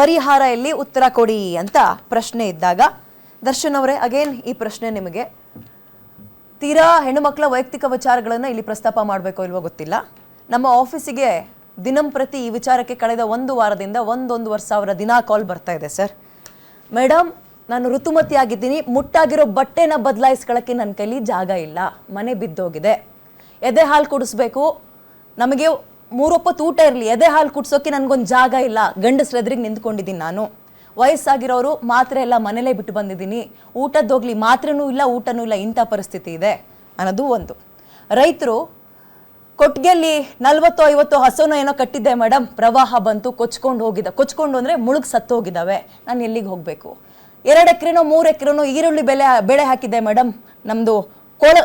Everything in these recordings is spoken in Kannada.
ಪರಿಹಾರ ಎಲ್ಲಿ ಉತ್ತರ ಕೊಡಿ ಅಂತ ಪ್ರಶ್ನೆ ಇದ್ದಾಗ, ದರ್ಶನ್ ಅವರೇ ಅಗೇನ್ ಈ ಪ್ರಶ್ನೆ ನಿಮಗೆ. ತೀರಾ ಹೆಣ್ಣುಮಕ್ಕಳ ವೈಯಕ್ತಿಕ ವಿಚಾರಗಳನ್ನು ಇಲ್ಲಿ ಪ್ರಸ್ತಾಪ ಮಾಡಬೇಕೋ ಇಲ್ವೋ ಗೊತ್ತಿಲ್ಲ. ನಮ್ಮ ಆಫೀಸಿಗೆ ದಿನಂಪ್ರತಿ ಈ ವಿಚಾರಕ್ಕೆ ಕಳೆದ ಒಂದು ವಾರದಿಂದ ಒಂದೊಂದುವರೆ ಸಾವಿರ ದಿನ ಕಾಲ್ ಬರ್ತಾ ಇದೆ, ಸರ್. ಮೇಡಮ್ ನಾನು ಋತುಮತಿ ಆಗಿದ್ದೀನಿ ಮುಟ್ಟಾಗಿರೋ ಬಟ್ಟೆನ ಬದಲಾಯಿಸ್ಕೊಳ್ಳೋಕ್ಕೆ ನನ್ನ ಕೈಲಿ ಜಾಗ ಇಲ್ಲ. ಮನೆ ಬಿದ್ದೋಗಿದೆ. ಎದೆ ಹಾಲು ಕುಡಿಸ್ಬೇಕು. ನಮಗೆ ಮೂರೊಪ್ಪತ್ತು ಊಟ ಇರಲಿ, ಎದೆ ಹಾಲು ಕುಡ್ಸೋಕೆ ನನಗೊಂದು ಜಾಗ ಇಲ್ಲ. ಗಂಡಸ್ರ ಎದುರಿಗೆ ನಿಂತ್ಕೊಂಡಿದ್ದೀನಿ ನಾನು. ವಯಸ್ಸಾಗಿರೋರು ಮಾತ್ರೆ ಎಲ್ಲ ಮನೇಲೇ ಬಿಟ್ಟು ಬಂದಿದ್ದೀನಿ. ಊಟದ್ದೋಗ್ಲಿ ಮಾತ್ರೆನೂ ಇಲ್ಲ, ಊಟನೂ ಇಲ್ಲ, ಇಂಥ ಪರಿಸ್ಥಿತಿ ಇದೆ ಅನ್ನೋದು ಒಂದು. ರೈತರು ಕೊಟ್ಟಿಗೆಯಲ್ಲಿ ನಲ್ವತ್ತು ಐವತ್ತು ಹಸುನೋ ಏನೋ ಕಟ್ಟಿದ್ದೆ ಮೇಡಮ್ ಪ್ರವಾಹ ಬಂತು, ಕೊಚ್ಕೊಂಡು ಹೋಗಿದ್ದ ಕೊಚ್ಕೊಂಡು ಅಂದರೆ ಮುಳುಗ್ ಸತ್ತೋಗಿದ್ದಾವೆ. ನಾನು ಎಲ್ಲಿಗೆ ಹೋಗಬೇಕು? ಎರಡು ಎಕರೆನೋ, ಮೂರು ಎಕರೆನೋ ಈರುಳ್ಳಿ ಬೆಲೆ, ಬೆಳೆ ಹಾಕಿದ್ದೆ ಮೇಡಮ್ ನಮ್ಮದು ಕೋಳ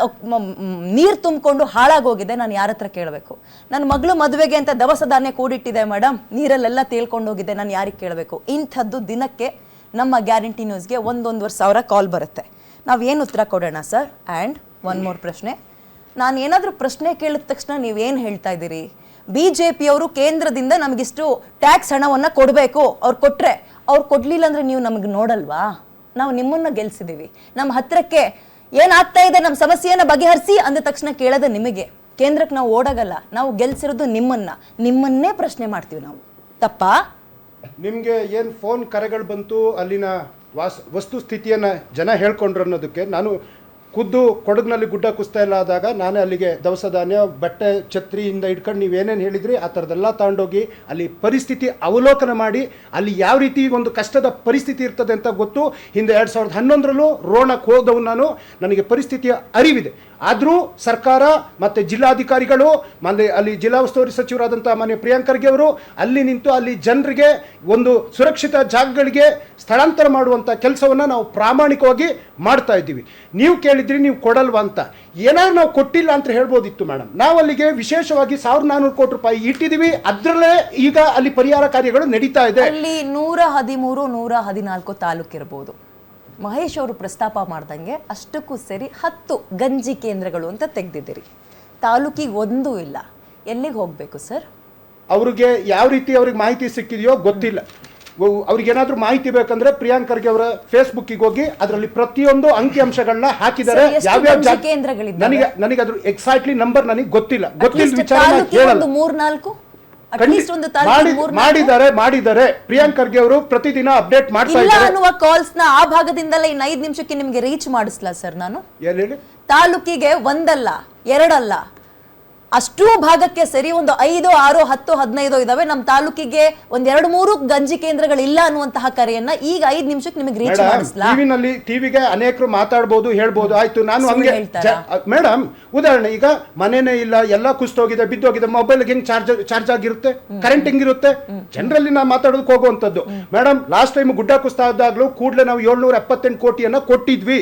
ನೀರು ತುಂಬಿಕೊಂಡು ಹಾಳಾಗೋಗಿದೆ ನಾನು ಯಾರ ಹತ್ರ ಕೇಳಬೇಕು? ನನ್ನ ಮಗಳು ಮದುವೆಗೆ ಅಂತ ದವಸ ಧಾನ್ಯ ಕೂಡಿಟ್ಟಿದೆ ಮೇಡಮ್ ನೀರಲ್ಲೆಲ್ಲ ತೇಳ್ಕೊಂಡೋಗಿದೆ ನಾನು ಯಾರಿಗೆ ಕೇಳಬೇಕು? ಇಂಥದ್ದು ದಿನಕ್ಕೆ ನಮ್ಮ ಗ್ಯಾರಂಟಿ ನ್ಯೂಸ್ಗೆ ಒಂದೊಂದುವರೆ ಸಾವಿರ ಕಾಲ್ ಬರುತ್ತೆ. ನಾವು ಏನು ಉತ್ತರ ಕೊಡೋಣ, ಸರ್? ಆ್ಯಂಡ್ ಒನ್ ಮೋರ್ ಪ್ರಶ್ನೆ. ನಾನು ಏನಾದರೂ ಪ್ರಶ್ನೆ ಕೇಳಿದ ತಕ್ಷಣ ನೀವೇನು ಹೇಳ್ತಾ ಇದ್ದೀರಿ? ಬಿ ಜೆ ಪಿಯವರು ಕೇಂದ್ರದಿಂದ ನಮಗಿಷ್ಟು ಟ್ಯಾಕ್ಸ್ ಹಣವನ್ನು ಕೊಡಬೇಕು. ಅವ್ರು ಕೊಟ್ಟರೆ ಅವ್ರು ಕೊಡಲಿಲ್ಲ ಅಂದರೆ ನೀವು ನಮಗೆ ನೋಡಲ್ವಾ? ನಾವು ನಿಮ್ಮನ್ನು ಗೆಲ್ಸಿದ್ದೀವಿ ನಮ್ಮ ಹತ್ರಕ್ಕೆ ಏನಾಗ್ತಾ ಇದೆ? ನಮ್ಮ ಸಮಸ್ಯೆಯನ್ನು ಬಗೆಹರಿಸಿ ಅಂದ ತಕ್ಷಣ ಕೇಳೋದು ನಿಮಗೆ. ಕೇಂದ್ರಕ್ಕೆ ನಾವು ಓಡಾಗಲ್ಲ. ನಾವು ಗೆಲ್ಸಿರೋದು ನಿಮ್ಮನ್ನ. ನಿಮ್ಮನ್ನೇ ಪ್ರಶ್ನೆ ಮಾಡ್ತೀವಿ ನಾವು. ತಪ್ಪಾ? ನಿಮಗೆ ಏನು ಫೋನ್ ಕರೆಗಳು ಬಂತು ಅಲ್ಲಿನ ವಾಸ್ ವಸ್ತು ಸ್ಥಿತಿಯನ್ನ ಜನ ಹೇಳ್ಕೊಂಡ್ರು ಅನ್ನೋದಕ್ಕೆ ನಾನು ಖುದ್ದು ಕೊಡಗಿನಲ್ಲಿ ಗುಡ್ಡ ಕುಸ್ತಾ ಇಲ್ಲ ಆದಾಗ ನಾನೇ ಅಲ್ಲಿಗೆ ದವಸ ಧಾನ್ಯ, ಬಟ್ಟೆ ಛತ್ರಿಯಿಂದ ಇಟ್ಕೊಂಡು ನೀವೇನೇನು ಹೇಳಿದ್ರಿ, ಆ ಥರದ್ದೆಲ್ಲ ತಗೊಂಡೋಗಿ ಅಲ್ಲಿ ಪರಿಸ್ಥಿತಿ ಅವಲೋಕನ ಮಾಡಿ, ಅಲ್ಲಿ ಯಾವ ರೀತಿ ಒಂದು ಕಷ್ಟದ ಪರಿಸ್ಥಿತಿ ಇರ್ತದೆ ಅಂತ ಗೊತ್ತು. ಹಿಂದೆ ಎರಡು ಸಾವಿರದ ಹನ್ನೊಂದರಲ್ಲೂ ರೋಣಕ್ಕೆ ಹೋದವು ನಾನು. ನನಗೆ ಪರಿಸ್ಥಿತಿಯ ಅರಿವಿದೆ. ಆದರೂ ಸರ್ಕಾರ ಮತ್ತು ಜಿಲ್ಲಾಧಿಕಾರಿಗಳು, ಮತ್ತೆ ಅಲ್ಲಿ ಜಿಲ್ಲಾ ಉಸ್ತುವಾರಿ ಸಚಿವರಾದಂಥ ಮಾನ್ಯ ಪ್ರಿಯಾಂಕ್ ಖರ್ಗೆ ಅವರು, ಅಲ್ಲಿ ನಿಂತು ಅಲ್ಲಿ ಜನರಿಗೆ ಒಂದು ಸುರಕ್ಷಿತ ಜಾಗಗಳಿಗೆ ಸ್ಥಳಾಂತರ ಮಾಡುವಂಥ ಕೆಲಸವನ್ನು ನಾವು ಪ್ರಾಮಾಣಿಕವಾಗಿ ಮಾಡ್ತಾ ಇದ್ದೀವಿ. ನೀವು ಕೇಳಿದ್ರಿ ನೀವು ಕೊಡಲ್ವಾ ಅಂತ. ಏನಾದ್ರು ನಾವು ಕೊಟ್ಟಿಲ್ಲ ಅಂತ ಹೇಳ್ಬೋದಿತ್ತು ಮೇಡಮ್. ನಾವು ಅಲ್ಲಿಗೆ ವಿಶೇಷವಾಗಿ ಸಾವಿರದ ನಾನ್ನೂರು ಕೋಟಿ ರೂಪಾಯಿ ಇಟ್ಟಿದ್ದೀವಿ. ಅದರಲ್ಲೇ ಈಗ ಅಲ್ಲಿ ಪರಿಹಾರ ಕಾರ್ಯಗಳು ನಡೀತಾ ಇದೆ. ಅಲ್ಲಿ ನೂರ ಹದಿಮೂರು ನೂರ ಹದಿನಾಲ್ಕು ತಾಲೂಕಿರ್ಬೋದು ಮಹೇಶ್ ಅವರು ಪ್ರಸ್ತಾಪ ಮಾಡ್ದಂಗೆ ಅಷ್ಟಕ್ಕೂ ಸೇರಿ ಹತ್ತು ಗಂಜಿ ಕೇಂದ್ರಗಳು ಅಂತ ತೆಗ್ದಿದ್ದೀರಿ. ತಾಲೂಕಿಗೆ ಒಂದೂ ಇಲ್ಲ. ಎಲ್ಲಿಗೆ ಹೋಗಬೇಕು ಸರ್? ಅವ್ರಿಗೆ ಯಾವ ರೀತಿ ಅವ್ರಿಗೆ ಮಾಹಿತಿ ಸಿಕ್ಕಿದೆಯೋ ಗೊತ್ತಿಲ್ಲ. ಅವ್ರಿಗೇನಾದ್ರೂ ಮಾಹಿತಿ ಬೇಕಂದ್ರೆ ಪ್ರಿಯಾಂಕ್ ಖರ್ಗೆ ಅವರ ಫೇಸ್ಬುಕ್ಕಿಗೆ ಹೋಗಿ ಅದರಲ್ಲಿ ಪ್ರತಿಯೊಂದು ಅಂಕಿ ಅಂಶಗಳನ್ನ ಹಾಕಿದ್ದಾರೆ ಯಾವ್ಯಾವ? ನನಗೆ ನನಗೆ ಅದ್ರ ಎಕ್ಸಾಕ್ಟ್ಲಿ ನಂಬರ್ ನನಗೆ ಗೊತ್ತಿಲ್ಲ. ಗೊತ್ತಿಲ್ಲ ವಿಚಾರ ಮಾಡಿದ್ದಾರೆ ಮಾಡಿದ್ದಾರೆ. ಪ್ರಿಯಾಂಕ್ ಖರ್ಗೆ ಅವರು ಪ್ರತಿದಿನ ಅಪ್ಡೇಟ್ ಮಾಡ್ತಾ ಇದ್ದಾರೆ. ಅನ್ನುವ ಕಾಲ್ಸ್ನ ಆ ಭಾಗದಿಂದಲೇ ಇನ್ನು ಐದು ನಿಮಿಷಕ್ಕೆ ನಿಮಗೆ ರೀಚ್ ಮಾಡಿಸ್ಲಾ ಸರ್ ನಾನು? ತಾಲೂಕಿಗೆ ಒಂದಲ್ಲ ಎರಡಲ್ಲ. ಅಷ್ಟೂ ಭಾಗಕ್ಕೆ ಸರಿ ಒಂದು ಐದು ಆರು ಹತ್ತು ಹದಿನೈದು ಇದಾವೆ. ನಮ್ಮ ತಾಲೂಕಿಗೆ ಒಂದ್ ಎರಡು ಮೂರು ಗಂಜಿ ಕೇಂದ್ರಗಳು ಇಲ್ಲ ಅನ್ನುವಂತಹ ಕರೆಯನ್ನ ಈಗ ಐದು ನಿಮಿಷಕ್ಕೆ ನಿಮಗೆ ರೀಚ್ ಮಾಡಿಸ್ಲಾ? ಟಿವಿನಲ್ಲಿ ಟಿವಿಗೆ ಅನೇಕರು ಮಾತಾಡ್ಬೋದು ಹೇಳ್ಬೋದು. ಆಯ್ತು ನಾನು ಸುಳ್ಳು ಹಂಗೆ ಹೇಳ್ತಾರಾ? ಮೇಡಮ್ ಉದಾಹರಣೆ ಈಗ ಮನೆನೇ ಇಲ್ಲ ಎಲ್ಲ ಕುಸ್ತೋಗಿದೆ ಬಿದ್ದೋಗಿದೆ ಮೊಬೈಲ್ ಹೆಂಗ್ ಚಾರ್ಜ್ ಚಾರ್ಜ್ ಆಗಿರುತ್ತೆ ಕರೆಂಟ್ ಹೆಂಗಿರುತ್ತೆ ಜನರಲ್ಲಿ ನಾವು ಮಾತಾಡೋದಕ್ಕೆ ಹೋಗುವಂಥದ್ದು. ಮೇಡಮ್ ಲಾಸ್ಟ್ ಟೈಮ್ ಗುಡ್ಡ ಕುಸ್ತಾ ಇದ್ದಾಗಲೂ ಕೂಡಲೇ ನಾವು ಏಳ್ನೂರ ಎಪ್ಪತ್ತೆಂಟು ಕೋಟಿಯನ್ನ ಕೊಟ್ಟಿದ್ವಿ.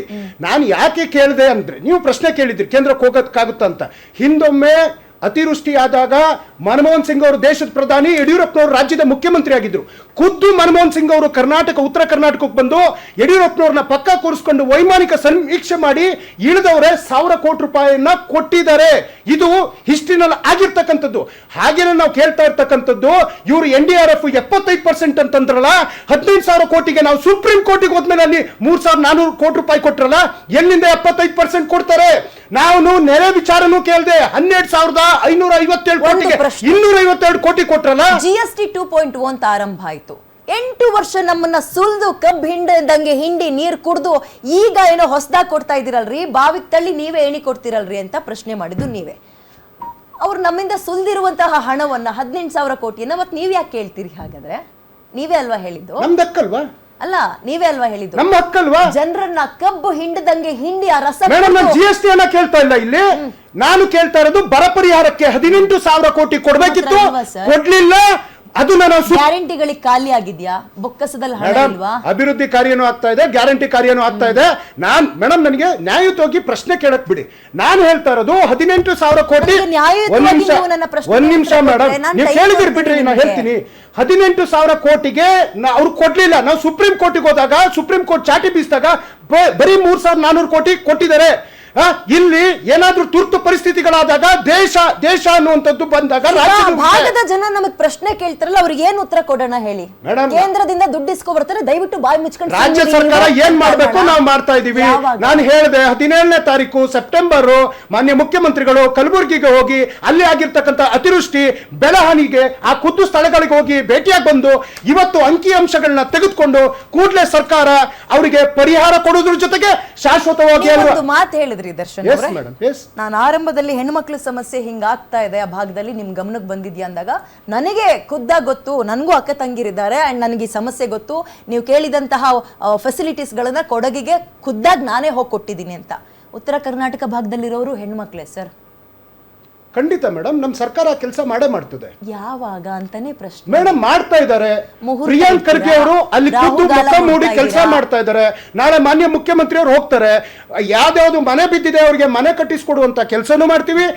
ನಾನು ಯಾಕೆ ಕೇಳಿದೆ ಅಂದ್ರೆ ನೀವು ಪ್ರಶ್ನೆ ಕೇಳಿದ್ರಿ ಕೇಂದ್ರಕ್ಕೆ ಹೋಗೋದಕ್ಕಾಗುತ್ತಂತ ಹಿಂದೊಮ್ಮೆ ಅತಿವೃಷ್ಟಿ ಆದಾಗ ಮನಮೋಹನ್ ಸಿಂಗ್ ಅವರು ದೇಶದ ಪ್ರಧಾನಿ ಯಡಿಯೂರಪ್ಪನವರು ರಾಜ್ಯದ ಮುಖ್ಯಮಂತ್ರಿ ಆಗಿದ್ರು ಖುದ್ದು ಮನಮೋಹನ್ ಸಿಂಗ್ ಅವರು ಕರ್ನಾಟಕ ಉತ್ತರ ಕರ್ನಾಟಕಕ್ಕೆ ಬಂದು ಯಡಿಯೂರಪ್ಪನವ್ರನ್ನ ಪಕ್ಕ ಕೂರಿಸ್ಕೊಂಡು ವೈಮಾನಿಕ ಸಮೀಕ್ಷೆ ಮಾಡಿ ಇಳಿದವರೇ ಸಾವಿರ ಕೋಟಿ ರೂಪಾಯಿಯನ್ನ ಕೊಟ್ಟಿದ್ದಾರೆ. ಇದು ಹಿಸ್ಟ್ರಿನಲ್ಲಿ ಆಗಿರ್ತಕ್ಕಂಥದ್ದು. ಹಾಗೇನೆ ನಾವು ಕೇಳ್ತಾ ಇರ್ತಕ್ಕಂಥದ್ದು ಇವರು ಎನ್ ಡಿ ಆರ್ ಎಫ್ ಎಪ್ಪತ್ತೈದು ಪರ್ಸೆಂಟ್ ಅಂತಂದ್ರಲ್ಲ ಹದಿನೈದು ಸಾವಿರ ಕೋಟಿಗೆ ನಾವು ಸುಪ್ರೀಂ ಕೋರ್ಟಿಗೆ ಹೋದ್ಮೇಲೆ ಅಲ್ಲಿ ಮೂರ್ ಸಾವಿರದ ನಾನೂರು ಕೋಟಿ ರೂಪಾಯಿ ಕೊಟ್ರಲ್ಲ ಎಲ್ಲಿಂದ ಎಪ್ಪತ್ತೈದು ಪರ್ಸೆಂಟ್ ಕೊಡ್ತಾರೆ? ನಾನು ನೆರೆ ವಿಚಾರನೂ ಕೇಳಿದೆ ಹನ್ನೆರಡು ಸಾವಿರದ ಐನೂರ ಐವತ್ತೇಳು ಕೋಟಿಗೆ. ಇನ್ನೂರ ಐವತ್ತೆರಡು ಕೋಟಿ ಕೊಟ್ರಲ್ಲ? G S T two point one ಆರಂಭ ಆಯ್ತು. ಎಂಟು ವರ್ಷ ನಮ್ಮನ್ನ ಸುಲ್ದು ಕಬ್ಬು ಹಿಂಡದಂಗೆ ಹಿಂಡಿ ನೀರ್ ಕುಡಿದು ಈಗ ಏನೋ ಹೊಸದಾಗಿ ಕೊಡ್ತಾ ಇದ್ದೀರಲ್ರಿ? ಬಾವಿಗೆ ತಳ್ಳಿ ನೀವೇ ಏಣಿ ಕೊಡ್ತೀರಲ್ರಿ ಅಂತ ಪ್ರಶ್ನೆ ಮಾಡಿದ್ದು ನೀವೇ. ಅವ್ರು ನಮ್ಮಿಂದ ಸುಲ್ದಿರುವಂತಹ ಹಣವನ್ನ ಹದಿನೆಂಟು ಸಾವಿರ ಕೋಟಿಯನ್ನ ಮತ್ತೆ ನೀವ್ ಯಾಕೆ ಹೇಳ್ತೀರಿ ಹಾಗಾದ್ರೆ? ನೀವೇ ಅಲ್ವಾ ಹೇಳಿದ್ದು? ಅಲ್ಲ ನೀವೇ ಅಲ್ವಾ ಹೇಳಿದ್ದು? ನಮ್ಮ ಹಕ್ಕಲ್ವಾ? ಜನರನ್ನ ಕಬ್ಬು ಹಿಂಡದಂಗೆ ಹಿಂಡಿ ಆ ರಸ ಮೇಡಮ್ ನಾನು ಕುಡ್ದು- ಜಿ ಎಸ್ ಟಿ ಅನ್ನ ಕೇಳ್ತಾ ಇಲ್ಲ ಇಲ್ಲಿ. ನಾನು ಕೇಳ್ತಾ ಇರೋದು ಬರ ಪರಿಹಾರಕ್ಕೆ ಹದಿನೆಂಟು ಸಾವಿರ ಕೋಟಿ ಕೊಡ್ಬೇಕಿತ್ತು. ಕೊಡ್ಲಿಲ್ಲ. ಅದನ್ನ ನಾನು ಸು- ಗ್ಯಾರಂಟಿಗಳಿಗೆ ಖಾಲಿ ಆಗಿದ್ಯಾ ಬೊಕ್ಕಸದಲ್ಲಿ ಹಣ ಮೇಡಮ್ ಇಲ್ವಾ? ಅಭಿವೃದ್ಧಿ ಕಾರ್ಯನೂ ಆಗ್ತಾ ಇದೆ ಗ್ಯಾರಂಟಿ ಕಾರ್ಯನೂ ಆಗ್ತಾ ಇದೆ. ನಾನ್ ಮೇಡಮ್ ನನಗೆ ನ್ಯಾಯಯುತವಾಗಿ ಪ್ರಶ್ನೆ ಕೇಳಕ್ ಬಿಡಿ. ನಾನು ಹೇಳ್ತಾ ಇರೋದು ಹದಿನೆಂಟು ಸಾವಿರ ಕೋಟಿ ನನಗೆ ನ್ಯಾಯಯುತವಾಗಿ ಒಂದ್ ನಿಮಿಷ ನೀವು ನನ್ನ ಪ್ರಶ್ನೆಗೆ ಒಂದ್ ನಿಮಿಷ ಉತ್ತರ ಮೇಡಮ್. ಕೊಟ್ರೆ ನಾನ್ ನೀವು ಕೇಳಿದಿರಿ ಬಿಡ್ರಿ ನಾನು ನಿಮ್ಗೆ. ಹೇಳ್ತೀನಿ. ಹದಿನೆಂಟು ಸಾವಿರ ಕೋಟಿಗೆ ನಾ- ಅವ್ರು ಕೊಡ್ಲಿಲ್ಲ. ನಾವು ಸುಪ್ರೀಂ ಕೋರ್ಟಿಗೆ ಹೋದಾಗ ಸುಪ್ರೀಂ ಕೋರ್ಟ್ ಚಾಟಿ ಬೀಸಿದಾಗ ಬರೀ ಮೂರ್ ಸಾವಿರದ ನಾನೂರು ಕೋಟಿ ಕೊಟ್ಟಿದ್ದಾರೆ. ಇಲ್ಲಿ ಏನಾದ್ರೂ ತುರ್ತು ಪರಿಸ್ಥಿತಿಗಳಾದಾಗ ದೇಶ ದೇಶ ಅನ್ನುವಂಥದ್ದು ಬಂದಾಗ ಭಾಗದ ಜನ ನಮಗ್ ಪ್ರಶ್ನೆ ಕೇಳ್ತಾರಲ್ಲ ಅವ್ರಿಗೆ ಏನ್ ಉತ್ತರ ಕೊಡೋಣ ಹೇಳಿ? ಕೇಂದ್ರದಿಂದ ದುಡ್ಡು ಇಸ್ಕೊ ಬರ್ತಾರೆ ದಯವಿಟ್ಟು ಬಾಯಿ ಮುಚ್ಕೊಂಡು ರಾಜ್ಯ ಸರ್ಕಾರ. ಏನ್ ಮಾಡ್ಬೇಕು ನಾವು ಮಾಡ್ತಾ ಇದೀವಿ? ನಾನು ಹೇಳಿದೆ ಹದಿನೇಳನೇ ತಾರೀಕು ಸೆಪ್ಟೆಂಬರ್ ಮಾನ್ಯ ಮುಖ್ಯಮಂತ್ರಿಗಳು ಕಲಬುರಗಿಗೆ ಹೋಗಿ ಅಲ್ಲಿ ಆಗಿರ್ತಕ್ಕಂಥ ಅತಿವೃಷ್ಟಿ ಬೆಳಹಾನಿಗೆ ಆ ಖುದ್ದು ಸ್ಥಳಗಳಿಗೆ ಹೋಗಿ ಭೇಟಿಯಾಗಿ ಬಂದು ಇವತ್ತು ಅಂಕಿ ಅಂಶಗಳನ್ನ ತೆಗೆದುಕೊಂಡು ಕೂಡಲೇ ಸರ್ಕಾರ ಅವರಿಗೆ ಪರಿಹಾರ ಕೊಡೋದ್ರ ಜೊತೆಗೆ ಶಾಶ್ವತವಾಗಿ ಮಾತು ಹೇಳಿದ್ರಿ. ದರ್ಶನ್ ಅವರೇ? ಎಸ್ ನಾನು ಆರಂಭದಲ್ಲಿ ಹೆಣ್ಮಕ್ಳ ಸಮಸ್ಯೆ ಹಿಂಗಾಗ್ತಾ ಇದೆ ಆ ಭಾಗದಲ್ಲಿ ನಿಮ್ ಗಮನಕ್ಕೆ ಬಂದಿದ್ಯಾ ಅಂದಾಗ ನನಗೆ ಖುದ್ದಾಗಿ ಗೊತ್ತು ನನಗೂ ಅಕ್ಕ ತಂಗಿರಿದ್ದಾರೆ ಅಂಡ್ ನನಗೆ ಈ ಸಮಸ್ಯೆ ಗೊತ್ತು. ನೀವು ಕೇಳಿದಂತಹ ಫೆಸಿಲಿಟೀಸ್ಗಳನ್ನ ಕೊಡಗಿಗೆ ಖುದ್ದಾಗಿ ನಾನೇ ಹೋಗಿ ಕೊಟ್ಟಿದ್ದೀನಿ ಅಂತ. ಉತ್ತರ ಕರ್ನಾಟಕ ಭಾಗದಲ್ಲಿರೋರು ಹೆಣ್ಮಕ್ಳೆ ಸರ್ ಖಂಡಿತ ಮೇಡಮ್ ನಮ್ಮ ಸರ್ಕಾರ ಕೆಲಸ ಮಾಡೇ ಮಾಡ್ತದೆ. ಯಾವಾಗ ಅಂತಾನೆ ಪ್ರಶ್ನೆ. ಮೇಡಮ್ ಮಾಡ್ತಾ ಇದ್ದಾರೆ ಮುಹೂರ್ತ ಪ್ರಿಯಾಂಕ್ ಖರ್ಗೆ ಅವರು ಅಲ್ಲಿ ಖುದ್ದು ರಾಹುಗಾಲ ಮುಖ ಮೂಡಿ ಕೆಲಸ ಇದ್ದೀರಾ? ಮಾಡ್ತಾ ಇದ್ದಾರೆ ನಾಳೆ ಮಾನ್ಯ ಮುಖ್ಯಮಂತ್ರಿ ಅವರು ಹೋಗ್ತಾರೆ. ಯಾವ್ದಾವ್ದು ಮನೆ ಬಿದ್ದಿದೆ ಅವ್ರಿಗೆ ಮನೆ ಕಟ್ಟಿಸ್ಕೊಡುವಂತ ಕೆಲಸನೂ ಮಾಡ್ತೀವಿ.